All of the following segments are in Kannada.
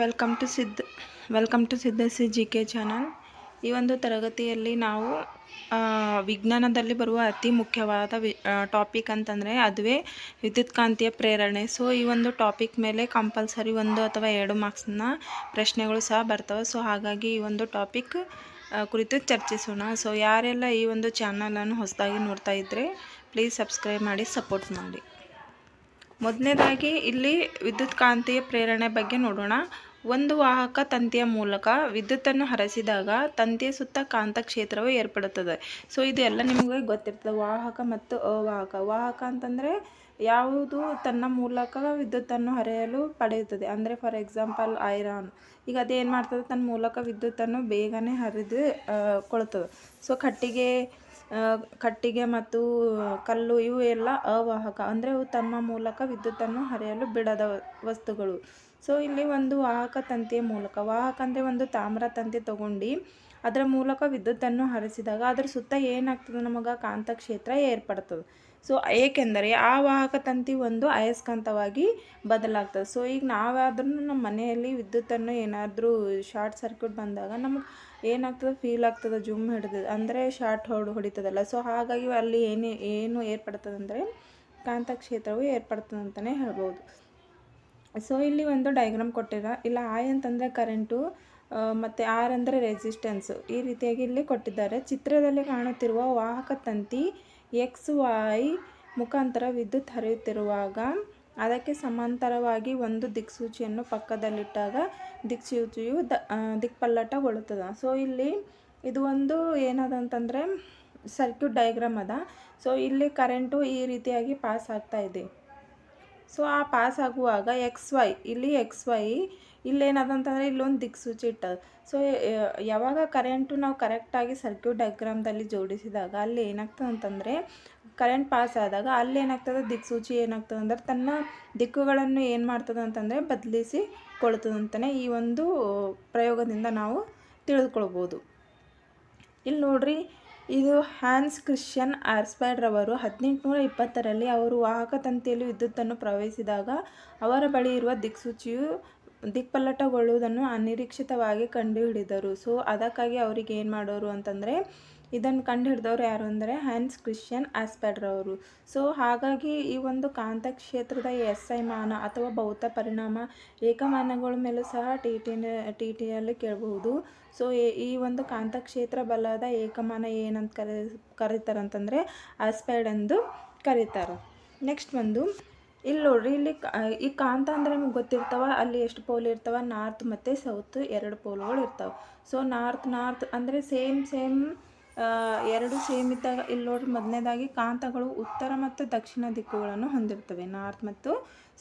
Welcome to Siddha welcome to ಸಿದ್ಧಸಿ G K channel ಈ ಒಂದು ತರಗತಿಯಲ್ಲಿ ನಾವು ವಿಜ್ಞಾನದಲ್ಲಿ ಬರುವ ಅತಿ ಮುಖ್ಯವಾದ ವಿ ಟಾಪಿಕ್ ಅಂತಂದರೆ ಅದುವೇ ವಿದ್ಯುತ್ಕಾಂತೀಯ ಪ್ರೇರಣೆ. ಸೊ ಈ ಒಂದು ಟಾಪಿಕ್ ಮೇಲೆ ಕಂಪಲ್ಸರಿ ಒಂದು ಅಥವಾ ಎರಡು ಮಾರ್ಕ್ಸ್ನ ಪ್ರಶ್ನೆಗಳು ಸಹ ಬರ್ತವೆ. ಸೊ ಹಾಗಾಗಿ ಈ ಒಂದು ಟಾಪಿಕ್ ಕುರಿತು ಚರ್ಚಿಸೋಣ. ಸೊ ಯಾರೆಲ್ಲ ಈ ಒಂದು ಚಾನಲನ್ನು ಹೊಸದಾಗಿ ನೋಡ್ತಾ ಇದ್ದರೆ ಪ್ಲೀಸ್ ಸಬ್ಸ್ಕ್ರೈಬ್ ಮಾಡಿ ಸಪೋರ್ಟ್ ಮಾಡಿ. ಮೊದಲನೇದಾಗಿ ಇಲ್ಲಿ ವಿದ್ಯುತ್ಕಾಂತೀಯ ಪ್ರೇರಣೆ ಬಗ್ಗೆ ನೋಡೋಣ. ಒಂದು ವಾಹಕ ತಂತಿಯ ಮೂಲಕ ವಿದ್ಯುತ್ತನ್ನು ಹರಿಸಿದಾಗ ತಂತಿಯ ಸುತ್ತ ಕಾಂತಕ್ಷೇತ್ರವು ಏರ್ಪಡುತ್ತದೆ. ಸೊ ಇದು ಎಲ್ಲ ನಿಮಗೆ ಗೊತ್ತಿರ್ತದೆ. ವಾಹಕ ಮತ್ತು ಅವಾಹಕ. ವಾಹಕ ಅಂತಂದರೆ ಯಾವುದು ತನ್ನ ಮೂಲಕ ವಿದ್ಯುತ್ತನ್ನು ಹರಿಯಲು ಪಡೆಯುತ್ತದೆ. ಅಂದರೆ ಫಾರ್ ಎಕ್ಸಾಂಪಲ್ ಐರಾನ್ ಈಗ ಅದೇನು ಮಾಡ್ತದೆ? ತನ್ನ ಮೂಲಕ ವಿದ್ಯುತ್ತನ್ನು ಬೇಗನೆ ಹರಿದು ಕೊಳ್ತದೆ. ಸೊ ಕಟ್ಟಿಗೆ ಕಟ್ಟಿಗೆ ಮತ್ತು ಕಲ್ಲು ಇವು ಎಲ್ಲ ಅವಾಹಕ. ಅಂದರೆ, ಅವು ತಮ್ಮ ಮೂಲಕ ವಿದ್ಯುತ್ತನ್ನು ಹರಿಯಲು ಬಿಡದ ವಸ್ತುಗಳು. ಸೊ ಇಲ್ಲಿ ಒಂದು ವಾಹಕ ತಂತಿಯ ಮೂಲಕ, ವಾಹಕ ಅಂದರೆ ಒಂದು ತಾಮ್ರ ತಂತಿ ತಗೊಂಡು ಅದರ ಮೂಲಕ ವಿದ್ಯುತ್ತನ್ನು ಹರಿಸಿದಾಗ ಅದರ ಸುತ್ತ ಏನಾಗ್ತದೆ? ನಮಗೆ ಕಾಂತಕ್ಷೇತ್ರ ಏರ್ಪಡ್ತದೆ. ಸೊ ಏಕೆಂದರೆ ಆ ವಾಹಕ ತಂತಿ ಒಂದು ಅಯಸ್ಕಾಂತವಾಗಿ ಬದಲಾಗ್ತದೆ. ಸೊ ಈಗ ನಾವಾದ್ರೂ ನಮ್ಮ ಮನೆಯಲ್ಲಿ ವಿದ್ಯುತ್ತನ್ನು ಏನಾದರೂ ಶಾರ್ಟ್ ಸರ್ಕ್ಯೂಟ್ ಬಂದಾಗ ನಮಗೆ ಏನಾಗ್ತದೆ? ಫೀಲ್ ಆಗ್ತದೆ, ಜುಮ್ ಹಿಡಿದ, ಅಂದರೆ ಶಾರ್ಟ್ ಹೊಡ್, ಹೊಡಿತದಲ್ಲ. ಸೊ ಹಾಗಾಗಿ ಅಲ್ಲಿ ಏನೇ, ಏನು ಏರ್ಪಡ್ತದೆ ಅಂದರೆ ಕಾಂತಕ್ಷೇತ್ರವು ಏರ್ಪಡ್ತದೆ ಅಂತಲೇ ಹೇಳ್ಬೋದು. ಸೊ ಇಲ್ಲಿ ಒಂದು ಡಯಾಗ್ರಾಮ್ ಕೊಟ್ಟಿರ. ಇಲ್ಲ ಐ ಅಂತಂದರೆ ಕರೆಂಟು ಮತ್ತು ಆರ್ ಅಂದರೆ ರೆಸಿಸ್ಟೆನ್ಸು ಈ ರೀತಿಯಾಗಿ ಇಲ್ಲಿ ಕೊಟ್ಟಿದ್ದಾರೆ. ಚಿತ್ರದಲ್ಲಿ ಕಾಣುತ್ತಿರುವ ವಾಹಕ ತಂತಿ ಎಕ್ಸ್ ವೈ ಮುಖಾಂತರ ವಿದ್ಯುತ್ ಹರಿಯುತ್ತಿರುವಾಗ ಅದಕ್ಕೆ ಸಮಾಂತರವಾಗಿ ಒಂದು ದಿಕ್ಸೂಚಿಯನ್ನು ಪಕ್ಕದಲ್ಲಿಟ್ಟಾಗ ದಿಕ್ಸೂಚಿಯು ದ ದಿಕ್ಪಲ್ಲಟಗೊಳ್ಳುತ್ತದೆ. ಸೊ ಇಲ್ಲಿ ಇದು ಒಂದು ಏನದ ಅಂತಂದರೆ ಸರ್ಕ್ಯೂಟ್ ಡಯಾಗ್ರಾಮ್ ಅದ. ಸೊ ಇಲ್ಲಿ ಕರೆಂಟು ಈ ರೀತಿಯಾಗಿ ಪಾಸ್ ಆಗ್ತಾ ಇದೆ. ಸೊ ಆ ಪಾಸ್ ಆಗುವಾಗ ಎಕ್ಸ್ ವೈ ಇಲ್ಲಿ ಎಕ್ಸ್ ವೈ ಇಲ್ಲೇನದಂತಂದರೆ ಇಲ್ಲೊಂದು ದಿಕ್ಸೂಚಿ ಇಟ್ಟದ. ಸೊ ಯಾವಾಗ ಕರೆಂಟು ನಾವು ಕರೆಕ್ಟಾಗಿ ಸರ್ಕ್ಯೂಟ್ ಡಯಾಗ್ರಾಮ್ದಲ್ಲಿ ಜೋಡಿಸಿದಾಗ ಅಲ್ಲಿ ಏನಾಗ್ತದೆ ಅಂತಂದರೆ ಕರೆಂಟ್ ಪಾಸ್ ಆದಾಗ ಅಲ್ಲಿ ಏನಾಗ್ತದೆ, ದಿಕ್ಸೂಚಿ ಏನಾಗ್ತದೆ ಅಂದ್ರೆ ತನ್ನ ದಿಕ್ಕುಗಳನ್ನು ಏನು ಮಾಡ್ತದೆ ಅಂತಂದರೆ ಬದಲಿಸಿ ಕೊಳ್ತದಂತಲೇ ಈ ಒಂದು ಪ್ರಯೋಗದಿಂದ ನಾವು ತಿಳಿದುಕೊಳ್ಬೋದು. ಇಲ್ಲಿ ನೋಡ್ರಿ ಇದು ಹ್ಯಾನ್ಸ್ ಕ್ರಿಶ್ಚಿಯನ್ ಆರ್ಸ್ಪೈಡ್ ರವರು ಹದಿನೆಂಟುನೂರ ಇಪ್ಪತ್ತರಲ್ಲಿ ಅವರು ವಾಹಕ ತಂತಿಯಲ್ಲಿ ವಿದ್ಯುತ್ತನ್ನು ಪ್ರವೇಶಿಸಿದಾಗ ಅವರ ಬಳಿ ಇರುವ ದಿಕ್ಸೂಚಿಯು ದಿಕ್ಪಲ್ಲಟಗೊಳ್ಳುವುದನ್ನು ಅನಿರೀಕ್ಷಿತವಾಗಿ ಕಂಡುಹಿಡಿದರು. ಸೊ, ಅದಕ್ಕಾಗಿ ಅವರಿಗೆ ಏನು ಮಾಡೋರು ಅಂತಂದರೆ ಇದನ್ನು ಕಂಡುಹಿಡಿದವರು ಯಾರು ಅಂದರೆ, ಹ್ಯಾನ್ಸ್ ಕ್ರಿಶ್ಚಿಯನ್ ಆಸ್ಪೆಡ್ರವರು. ಸೊ, ಹಾಗಾಗಿ ಈ ಒಂದು ಕಾಂತಕ್ಷೇತ್ರದ ಎಸ್ ಐ ಮಾನ ಅಥವಾ ಭೌತ ಪರಿಣಾಮ ಏಕಮಾನಗಳ ಮೇಲೂ ಸಹ ಟಿ ಟಿ ಟಿ ಟಿಯಲ್ಲಿ ಕೇಳಬಹುದು. ಸೊ ಈ ಒಂದು ಕಾಂತಕ್ಷೇತ್ರ ಬಲದ ಏಕಮಾನ ಏನಂತ ಕರೆ, ಕರೀತಾರಂತಂದರೆ, ಆಸ್ಪೆಡ್ ಎಂದು ಕರೀತಾರೆ. ನೆಕ್ಸ್ಟ್ ಒಂದು ಇಲ್ಲಿ ನೋಡ್ರಿ, ಇಲ್ಲಿ ಈ ಕಾಂತ ಅಂದ್ರೆ ನಿಮ್ಗೆ ಗೊತ್ತಿರ್ತಾವ, ಅಲ್ಲಿ ಎಷ್ಟು ಪೋಲ್ ಇರ್ತಾವ ನಾರ್ತ್ ಮತ್ತು ಸೌತ್ ಎರಡು ಪೋಲ್ಗಳು ಇರ್ತಾವೆ. ಸೊ ನಾರ್ತ್ ನಾರ್ತ್ ಅಂದರೆ ಸೇಮ್ ಸೇಮ್ ಎರಡು ಸೇಮ್ ಇದ್ದಾಗ ಇಲ್ಲಿ ನೋಡ್ರಿ ಮೊದಲನೇದಾಗಿ ಕಾಂತಗಳು ಉತ್ತರ ಮತ್ತು ದಕ್ಷಿಣ ದಿಕ್ಕುಗಳನ್ನು ಹೊಂದಿರ್ತವೆ. ನಾರ್ತ್ ಮತ್ತು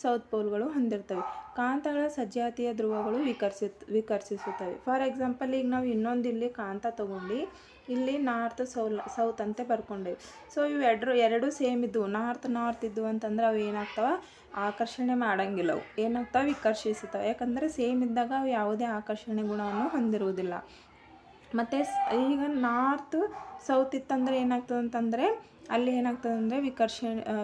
ಸೌತ್ ಪೋಲ್ಗಳು ಹೊಂದಿರ್ತವೆ. ಕಾಂತಗಳ ಸಜಾತಿಯ ಧ್ರುವಗಳು ವಿಕರ್ಸಿ ವಿಕರ್ಷಿಸುತ್ತವೆ. ಫಾರ್ ಎಕ್ಸಾಂಪಲ್ ಈಗ ನಾವು ಇನ್ನೊಂದು ಇಲ್ಲಿ ಕಾಂತ ತಗೊಂಡು ಇಲ್ಲಿ ನಾರ್ತ್ ಸೌಲ್ ಸೌತ್ ಅಂತ ಬರ್ಕೊಂಡೇವಿ. ಸೊ ಇವು ಎರಡು ಎರಡು ಸೇಮ್ ಇದ್ದವು ನಾರ್ತ್ ನಾರ್ತ್ ಇದ್ದವು ಅಂತಂದ್ರೆ ಅವು ಏನಾಗ್ತಾವ? ಆಕರ್ಷಣೆ ಮಾಡೋಂಗಿಲ್ಲ ಅವು. ಏನಾಗ್ತಾವೆ? ವಿಕರ್ಷಿಸುತ್ತವೆ. ಯಾಕಂದರೆ ಸೇಮ್ ಇದ್ದಾಗ ಅವು ಯಾವುದೇ ಆಕರ್ಷಣೆ ಗುಣವನ್ನು ಹೊಂದಿರುವುದಿಲ್ಲ. ಮತ್ತು ಈಗ ನಾರ್ತ್, ಸೌತ್ ಇತ್ತಂದರೆ ಏನಾಗ್ತದೆ ಅಂತಂದರೆ ಅಲ್ಲಿ ಏನಾಗ್ತದೆ ಅಂದರೆ ವಿಕರ್ಷ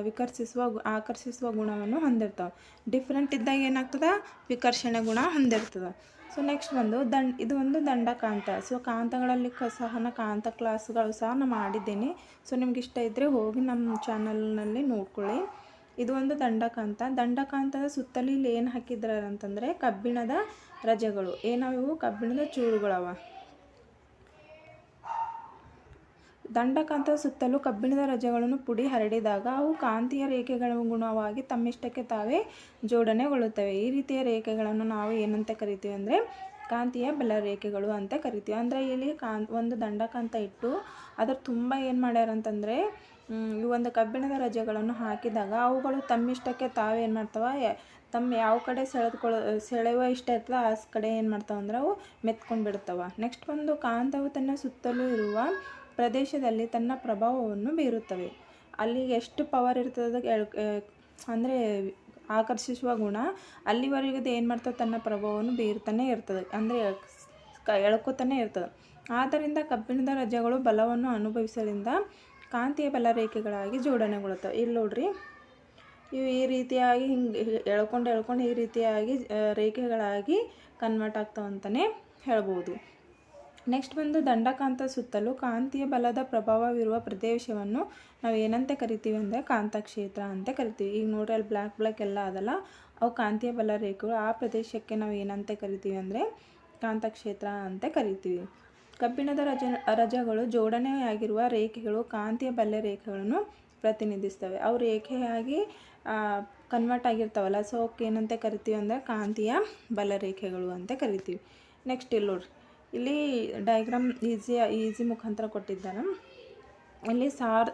ವಿಕರ್ಷಿಸುವ ಆಕರ್ಷಿಸುವ ಗುಣವನ್ನು ಹೊಂದಿರ್ತಾವೆ. ಡಿಫ್ರೆಂಟ್ ಇದ್ದಾಗ ಏನಾಗ್ತದೆ? ವಿಕರ್ಷಣೆ ಗುಣ ಹೊಂದಿರ್ತದೆ. ಸೊ ನೆಕ್ಸ್ಟ್ ಬಂದು ದಂಡ್, ಇದು ಒಂದು ದಂಡಕಾಂತ. ಸೊ ಕಾಂತಗಳಲ್ಲಿ ಸಹ ನಾ ಕಾಂತ ಕ್ಲಾಸ್ಗಳು ಸಹ ನಾನು ಮಾಡಿದ್ದೀನಿ. ಸೊ ನಿಮ್ಗೆ ಇಷ್ಟ ಇದ್ದರೆ ಹೋಗಿ ನಮ್ಮ ಚಾನಲ್ನಲ್ಲಿ ನೋಡ್ಕೊಳ್ಳಿ. ಇದು ಒಂದು ದಂಡಕಾಂತ. ದಂಡಕಾಂತದ ಸುತ್ತಲೂ ಇಲ್ಲಿ ಏನು ಹಾಕಿದ್ರ ಅಂತಂದರೆ ಕಬ್ಬಿಣದ ರಜೆಗಳು. ಏನವು ಕಬ್ಬಿಣದ ಚೂರುಗಳವ. ದಂಡಕಾಂತದ ಸುತ್ತಲೂ ಕಬ್ಬಿಣದ ರಜೆಗಳನ್ನು ಪುಡಿ ಹರಡಿದಾಗ ಅವು ಕಾಂತೀಯ ರೇಖೆಗನುಗುಣವಾಗಿ ತಮ್ಮಿಷ್ಟಕ್ಕೆ ತಾವೇ ಜೋಡಣೆಗೊಳ್ಳುತ್ತವೆ. ಈ ರೀತಿಯ ರೇಖೆಗಳನ್ನು ನಾವು ಏನಂತ ಕರಿತೀವಿ ಅಂದರೆ ಕಾಂತೀಯ ಬಲ ರೇಖೆಗಳು ಅಂತ ಕರಿತೀವಿ. ಅಂದರೆ ಇಲ್ಲಿ ಕಾಂತ್ ಒಂದು ದಂಡಕಾಂತ ಇಟ್ಟು ಅದರ ತುಂಬ ಏನು ಮಾಡ್ಯಾರ ಅಂತಂದರೆ ಈ ಒಂದು ಕಬ್ಬಿಣದ ರಜೆಗಳನ್ನು ಹಾಕಿದಾಗ ಅವುಗಳು ತಮ್ಮಿಷ್ಟಕ್ಕೆ ತಾವೇ ಏನು ಮಾಡ್ತಾವೆ ತಮ್ಮ ಯಾವ ಕಡೆ ಸೆಳೆದುಕೊಳ್ಳೋ ಸೆಳೆಯುವ ಇಷ್ಟ ಇರ್ತದೆ ಆ ಕಡೆ ಏನು ಮಾಡ್ತಾವೆ ಅಂದ್ರೆ ಅವು ಮೆತ್ಕೊಂಡು ಬಿಡ್ತಾವೆ ನೆಕ್ಸ್ಟ್ ಒಂದು ಕಾಂತವು ತನ್ನ ಸುತ್ತಲೂ ಇರುವ ಪ್ರದೇಶದಲ್ಲಿ ತನ್ನ ಪ್ರಭಾವವನ್ನು ಬೀರುತ್ತವೆ. ಅಲ್ಲಿ ಎಷ್ಟು ಪವರ್ ಇರ್ತದೆ ಅಂದರೆ ಆಕರ್ಷಿಸುವ ಗುಣ ಅಲ್ಲಿವರೆಗೂ ಏನು ಮಾಡ್ತದೆ? ತನ್ನ ಪ್ರಭಾವವನ್ನು ಬೀರ್ತಾನೆ ಇರ್ತದೆ. ಅಂದರೆ ಎಳ್ಕೊತಾನೆ ಇರ್ತದೆ. ಆದ್ದರಿಂದ ಕಬ್ಬಿಣದ ರಜೆಗಳು ಬಲವನ್ನು ಅನುಭವಿಸೋದ್ರಿಂದ ಕಾಂತೀಯ ಬಲ ರೇಖೆಗಳಾಗಿ ಜೋಡಣೆಗೊಳ್ಳುತ್ತವೆ. ಇಲ್ಲಿ ನೋಡ್ರಿ. ಇವು ಈ ರೀತಿಯಾಗಿ ಹಿಂಗೆ ಎಳ್ಕೊಂಡು ಎಳ್ಕೊಂಡು ಈ ರೀತಿಯಾಗಿ ರೇಖೆಗಳಾಗಿ ಕನ್ವರ್ಟ್ ಆಗ್ತವೆ ಅಂತಲೇ ಹೇಳ್ಬೋದು. ನೆಕ್ಸ್ಟ್ ಬಂದು ದಂಡಕಾಂತ ಸುತ್ತಲೂ ಕಾಂತೀಯ ಬಲದ ಪ್ರಭಾವವಿರುವ ಪ್ರದೇಶವನ್ನು ನಾವು ಏನಂತ ಕರಿತೀವಿ ಅಂದರೆ ಕಾಂತಕ್ಷೇತ್ರ ಅಂತ ಕರಿತೀವಿ. ಈಗ ನೋಡ್ರಿ ಅಲ್ಲಿ ಬ್ಲ್ಯಾಕ್ ಬ್ಲ್ಯಾಕ್ ಎಲ್ಲ ಅದಲ್ಲ. ಅವು ಕಾಂತೀಯ ಬಲ ರೇಖೆಗಳು. ಆ ಪ್ರದೇಶಕ್ಕೆ ನಾವು ಏನಂತ ಕರಿತೀವಿ ಅಂದರೆ ಕಾಂತಕ್ಷೇತ್ರ ಅಂತ ಕರಿತೀವಿ. ಕಬ್ಬಿಣದ ರಜ, ರಜಗಳು ಜೋಡಣೆಯಾಗಿರುವ ರೇಖೆಗಳು ಕಾಂತೀಯ ಬಲ್ಯ ರೇಖೆಗಳನ್ನು ಪ್ರತಿನಿಧಿಸ್ತವೆ. ಅವು ರೇಖೆಯಾಗಿ ಕನ್ವರ್ಟ್ ಆಗಿರ್ತಾವಲ್ಲ. ಸೊ ಏನಂತ ಕರಿತೀವಿ ಅಂದರೆ ಕಾಂತೀಯ ಬಲ ರೇಖೆಗಳು ಅಂತ ಕರಿತೀವಿ. ನೆಕ್ಸ್ಟ್ ಇಲ್ಲಿ ನೋಡ್ರಿ. ಇಲ್ಲಿ ಡಯಾಗ್ರಾಮ್ ಈಸಿ ಈಸಿ ಮುಖಾಂತರ ಕೊಟ್ಟಿದ್ದಾನೆ. ಇಲ್ಲಿ ಸಾರ್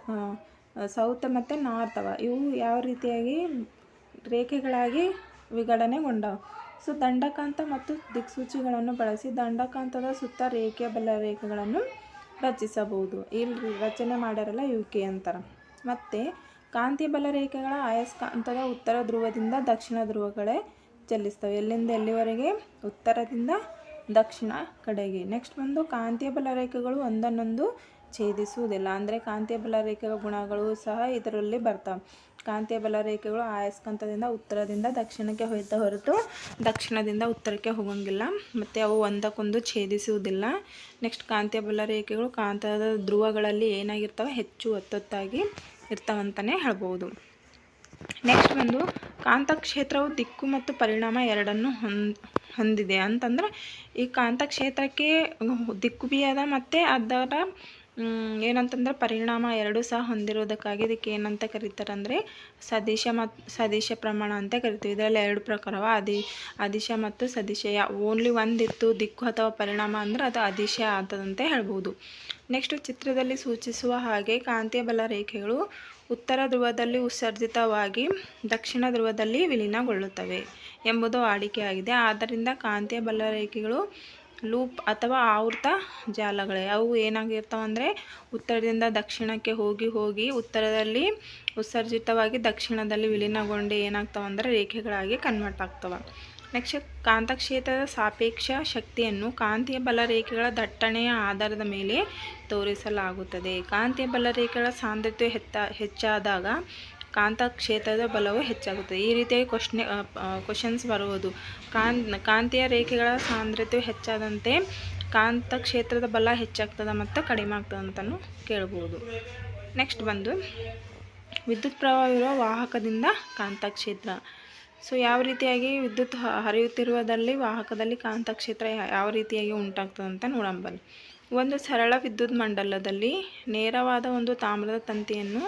ಸೌತ್ ಮತ್ತು ನಾರ್ತ್ ಅವ. ಇವು ಯಾವ ರೀತಿಯಾಗಿ, ರೇಖೆಗಳಾಗಿ ವಿಂಗಡಣೆಗೊಂಡವು ಸೊ, ದಂಡಕಾಂತ ಮತ್ತು ದಿಕ್ಸೂಚಿಗಳನ್ನು ಬಳಸಿ ದಂಡಕಾಂತದ ಸುತ್ತ ರೇಖೆಯ ಬಲ ರೇಖೆಗಳನ್ನು ರಚಿಸಬಹುದು. ಇಲ್ಲಿ ರಚನೆ ಮಾಡ್ಯಾರಲ್ಲ ಕೆ ಅಂತಾರೆ. ಮತ್ತು ಕಾಂತಿ ಬಲ ರೇಖೆಗಳ ಆಯಸ್ಕಾಂತದ ಉತ್ತರ ಧ್ರುವದಿಂದ ದಕ್ಷಿಣ ಧ್ರುವಗಳೇ ಚಲಿಸ್ತವೆ. ಎಲ್ಲಿಂದ ಎಲ್ಲಿವರೆಗೆ? ಉತ್ತರದಿಂದ ದಕ್ಷಿಣ ಕಡೆಗೆ. ನೆಕ್ಸ್ಟ್ ಬಂದು ಕಾಂತೀಯ ಬಲ ರೇಖೆಗಳು ಒಂದನ್ನೊಂದು ಛೇದಿಸುವುದಿಲ್ಲ. ಅಂದರೆ ಕಾಂತೀಯ ಬಲ ರೇಖೆಗಳ ಗುಣಗಳು ಸಹ ಇದರಲ್ಲಿ ಬರ್ತವೆ. ಕಾಂತೀಯ ಬಲ ರೇಖೆಗಳು ಆಯಸ್ಕಾಂತದಿಂದ ಉತ್ತರದಿಂದ ದಕ್ಷಿಣಕ್ಕೆ ಹೋಯ್ತಾ ಹೊರತು ದಕ್ಷಿಣದಿಂದ ಉತ್ತರಕ್ಕೆ ಹೋಗಂಗಿಲ್ಲ. ಮತ್ತು ಅವು ಒಂದಕ್ಕೊಂದು ಛೇದಿಸುವುದಿಲ್ಲ. ನೆಕ್ಸ್ಟ್ ಕಾಂತೀಯ ಬಲ ರೇಖೆಗಳು ಕಾಂತದ ಧ್ರುವಗಳಲ್ಲಿ ಏನಾಗಿರ್ತವೆ? ಹೆಚ್ಚು ಒತ್ತೊತ್ತಾಗಿ ಇರ್ತಾವಂತಲೇ ಹೇಳ್ಬೋದು. ನೆಕ್ಸ್ಟ್ ಬಂದು ಕಾಂತಕ್ಷೇತ್ರವು ದಿಕ್ಕು ಮತ್ತು ಪರಿಣಾಮ ಎರಡನ್ನು ಹೊಂದ್ ಹೊಂದಿದೆ ಅಂತಂದ್ರೆ ಈ ಕಾಂತಕ್ಷೇತ್ರಕ್ಕೆ ದಿಕ್ಕು ಬಿ ಅದ ಮತ್ತು ಅದರ ಏನಂತಂದ್ರೆ ಪರಿಣಾಮ ಎರಡು ಸಹ ಹೊಂದಿರೋದಕ್ಕಾಗಿ ಇದಕ್ಕೆ ಏನಂತ ಕರೀತಾರೆ ಅಂದರೆ ಸದಿಶ ಮತ್ತು ಸದಿಶ ಪ್ರಮಾಣ ಅಂತ ಕರಿತೀವಿ. ಇದರಲ್ಲಿ ಎರಡು ಪ್ರಕಾರವ. ಅದಿ, ಅದಿಶ ಮತ್ತು ಸದಿಶಯ. ಓನ್ಲಿ ಒಂದಿತ್ತು, ದಿಕ್ಕು ಅಥವಾ ಪರಿಣಾಮ ಅಂದ್ರೆ ಅದು ಅದಿಶ ಆತದಂತ ಹೇಳ್ಬೋದು. ನೆಕ್ಸ್ಟ್ ಚಿತ್ರದಲ್ಲಿ ಸೂಚಿಸುವ ಹಾಗೆ ಕಾಂತೀಯ ಬಲ ರೇಖೆಗಳು ಉತ್ತರ ಧ್ರುವದಲ್ಲಿ ಉತ್ಸರ್ಜಿತವಾಗಿ ದಕ್ಷಿಣ ಧ್ರುವದಲ್ಲಿ ವಿಲೀನಗೊಳ್ಳುತ್ತವೆ ಎಂಬುದು ವಾಡಿಕೆಯಾಗಿದೆ. ಆದ್ದರಿಂದ ಕಾಂತೀಯ ಬಲರೇಖೆಗಳು ಲೂಪ್ ಅಥವಾ ಆವೃತ ಜಾಲಗಳೇ. ಅವು ಏನಾಗಿರ್ತಾವೆ ಉತ್ತರದಿಂದ ದಕ್ಷಿಣಕ್ಕೆ ಹೋಗಿ ಹೋಗಿ ಉತ್ತರದಲ್ಲಿ ಉತ್ಸರ್ಜಿತವಾಗಿ ದಕ್ಷಿಣದಲ್ಲಿ ವಿಲೀನಗೊಂಡು ಏನಾಗ್ತಾವಂದರೆ ರೇಖೆಗಳಾಗಿ ಕನ್ವರ್ಟ್ ಆಗ್ತವೆ. ನೆಕ್ಸ್ಟ್ ಕಾಂತಕ್ಷೇತ್ರದ ಸಾಪೇಕ್ಷ ಶಕ್ತಿಯನ್ನು ಕಾಂತೀಯ ಬಲ ರೇಖೆಗಳ ದಟ್ಟಣೆಯ ಆಧಾರದ ಮೇಲೆ ತೋರಿಸಲಾಗುತ್ತದೆ. ಕಾಂತೀಯ ಬಲ ರೇಖೆಗಳ ಸಾಂದ್ರತೆ ಹೆತ್ತ ಹೆಚ್ಚಾದಾಗ ಕಾಂತಕ್ಷೇತ್ರದ ಬಲವು ಹೆಚ್ಚಾಗುತ್ತದೆ. ಈ ರೀತಿಯಾಗಿ ಕ್ವಶ್ನೆ ಕ್ವಶನ್ಸ್ ಬರುವುದು. ಕಾನ್ ಕಾಂತೀಯ ರೇಖೆಗಳ ಸಾಂದ್ರತೆ ಹೆಚ್ಚಾದಂತೆ ಕಾಂತಕ್ಷೇತ್ರದ ಬಲ ಹೆಚ್ಚಾಗ್ತದೆ ಮತ್ತು ಕಡಿಮೆ ಆಗ್ತದೆ ಅಂತಲೂ ಕೇಳ್ಬೋದು ನೆಕ್ಸ್ಟ್ ಬಂದು, ವಿದ್ಯುತ್ ಪ್ರವಾಹ ಇರುವ ವಾಹಕದಿಂದ ಕಾಂತಕ್ಷೇತ್ರ. ಸೊ ಯಾವ ರೀತಿಯಾಗಿ ವಿದ್ಯುತ್ ಹರಿಯುತ್ತಿರುವುದರಲ್ಲಿ ವಾಹಕದಲ್ಲಿ ಕಾಂತಕ್ಷೇತ್ರ ಯಾವ ರೀತಿಯಾಗಿ ಉಂಟಾಗ್ತದೆ ಅಂತ ನೋಡಂಬಲ್ಲಿ ಒಂದು ಸರಳ ವಿದ್ಯುತ್ ಮಂಡಲದಲ್ಲಿ ನೇರವಾದ ಒಂದು ತಾಮ್ರದ ತಂತಿಯನ್ನು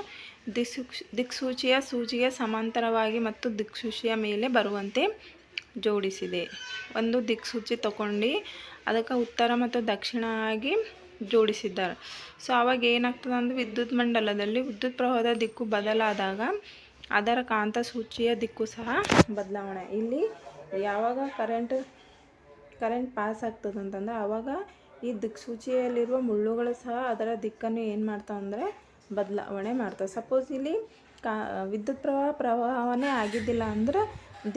ದಿಕ್ಸು ದಿಕ್ಸೂಚಿಯ ಸೂಚಿಗೆ ಸಮಾಂತರವಾಗಿ ಮತ್ತು ದಿಕ್ಸೂಚಿಯ ಮೇಲೆ ಬರುವಂತೆ ಜೋಡಿಸಿದೆ. ಒಂದು ದಿಕ್ಸೂಚಿ ತಗೊಂಡು ಅದಕ್ಕೆ ಉತ್ತರ ಮತ್ತು ದಕ್ಷಿಣ ಆಗಿ ಜೋಡಿಸಿದ್ದಾರೆ. ಸೊ ಆವಾಗ ಏನಾಗ್ತದೆ ಅಂದರೆ ವಿದ್ಯುತ್ ಮಂಡಲದಲ್ಲಿ ವಿದ್ಯುತ್ ಪ್ರವಾಹದ ದಿಕ್ಕು ಬದಲಾದಾಗ ಅದರ ಕಾಂತಸೂಚಿಯ ದಿಕ್ಕು ಸಹ ಬದಲಾವಣೆ. ಇಲ್ಲಿ ಯಾವಾಗ ಕರೆಂಟ್ ಕರೆಂಟ್ ಪಾಸ್ ಆಗ್ತದೆ ಅಂತಂದ್ರೆ ಆವಾಗ ಈ ದಿಕ್ಸೂಚಿಯಲ್ಲಿರುವ ಮುಳ್ಳುಗಳು ಸಹ ಅದರ ದಿಕ್ಕನ್ನು ಏನು ಮಾಡ್ತಾವೆ ಅಂದರೆ ಬದಲಾವಣೆ ಮಾಡ್ತಾವೆ. ಸಪೋಸ್ ಇಲ್ಲಿ ಕಾ, ವಿದ್ಯುತ್ ಪ್ರವಾಹ ಪ್ರವಾಹವನ್ನೇ ಆಗಿದ್ದಿಲ್ಲ ಅಂದ್ರೆ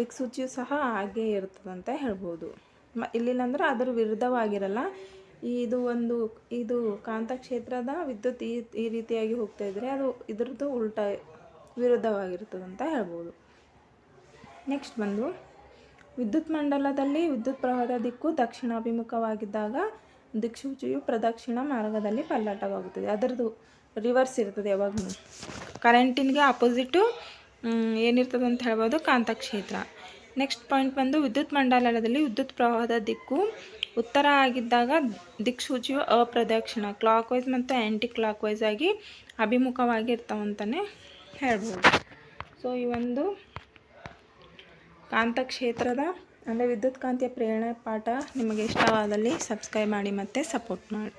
ದಿಕ್ಸೂಚಿಯು ಸಹ ಹಾಗೇ ಇರ್ತದಂತ ಹೇಳ್ಬೋದು. ಮ ಇಲ್ಲಿಲ್ಲಂದ್ರೆ ಅದರ ವಿರುದ್ಧವಾಗಿರಲ್ಲ. ಇದು ಒಂದು, ಇದು ಕಾಂತಕ್ಷೇತ್ರದ ವಿದ್ಯುತ್ ಈ ಈ ರೀತಿಯಾಗಿ ಹೋಗ್ತಾ ಇದ್ದರೆ ಅದು ಇದ್ರದ್ದು ಉಲ್ಟ ವಿರುದ್ಧವಾಗಿರ್ತದಂತ ಹೇಳ್ಬೋದು. ನೆಕ್ಸ್ಟ್ ಬಂದು, ವಿದ್ಯುತ್ ಮಂಡಲದಲ್ಲಿ ವಿದ್ಯುತ್ ಪ್ರವಾಹದ ದಿಕ್ಕು ದಕ್ಷಿಣಾಭಿಮುಖವಾಗಿದ್ದಾಗ ದಿಕ್ಸೂಚಿಯು ಪ್ರದಕ್ಷಿಣ ಮಾರ್ಗದಲ್ಲಿ ಪಲ್ಲಟವಾಗುತ್ತದೆ. ಅದರದ್ದು ರಿವರ್ಸ್ ಇರ್ತದೆ ಯಾವಾಗಲೂ. ಕರೆಂಟಿನ್ಗೆ ಅಪೋಸಿಟು ಏನಿರ್ತದೆ ಅಂತ ಹೇಳ್ಬೋದು ಕಾಂತಕ್ಷೇತ್ರ. ನೆಕ್ಸ್ಟ್ ಪಾಯಿಂಟ್ ಬಂದು, ವಿದ್ಯುತ್ ಮಂಡಲದಲ್ಲಿ ವಿದ್ಯುತ್ ಪ್ರವಾಹದ ದಿಕ್ಕು ಉತ್ತರ ಆಗಿದ್ದಾಗ ದಿಕ್ಸೂಚಿಯು ಅಪ್ರದಕ್ಷಿಣ ಕ್ಲಾಕ್ ವೈಸ್ ಮತ್ತು ಆ್ಯಂಟಿ ಕ್ಲಾಕ್ ವೈಸ್ ಆಗಿ ಅಭಿಮುಖವಾಗಿ ಇರ್ತಾವಂತಲೇ ಹೇಳ್ಬೋದು ಸೊ ಈ ಒಂದು ಕಾಂತಕ್ಷೇತ್ರದ ಅಂದರೆ ವಿದ್ಯುತ್ ಕಾಂತೀಯ ಪ್ರೇರಣೆ ಪಾಠ ನಿಮಗೆ ಇಷ್ಟವಾದಲ್ಲಿ ಸಬ್ಸ್ಕ್ರೈಬ್ ಮಾಡಿ ಮತ್ತು ಸಪೋರ್ಟ್ ಮಾಡಿ.